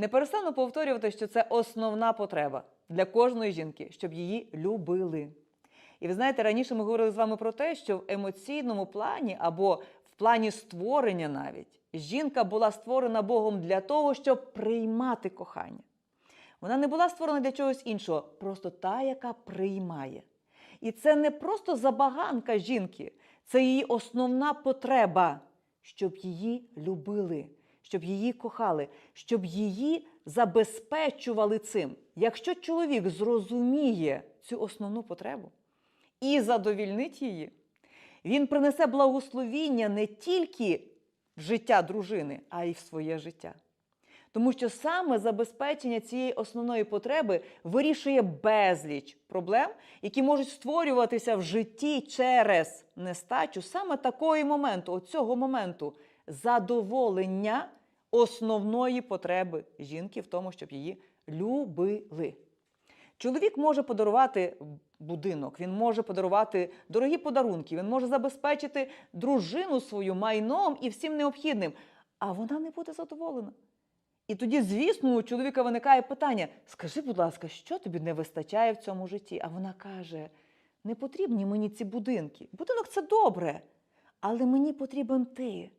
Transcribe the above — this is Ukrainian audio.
Не перестану повторювати, що це основна потреба для кожної жінки, щоб її любили. І ви знаєте, раніше ми говорили з вами про те, що в емоційному плані або в плані створення навіть жінка була створена Богом для того, щоб приймати кохання. Вона не була створена для чогось іншого, просто та, яка приймає. І це не просто забаганка жінки, це її основна потреба, щоб її любили, щоб її кохали, щоб її забезпечували цим. Якщо чоловік зрозуміє цю основну потребу і задовільнить її, він принесе благословіння не тільки в життя дружини, а й в своє життя. Тому що саме забезпечення цієї основної потреби вирішує безліч проблем, які можуть створюватися в житті через нестачу саме такого моменту, оцього моменту задоволення основної потреби жінки в тому, щоб її любили. Чоловік може подарувати будинок, він може подарувати дорогі подарунки, він може забезпечити дружину свою майном і всім необхідним, а вона не буде задоволена. І тоді, звісно, у чоловіка виникає питання: скажи, будь ласка, що тобі не вистачає в цьому житті? А вона каже: не потрібні мені ці будинки. Будинок це добре, але мені потрібен ти.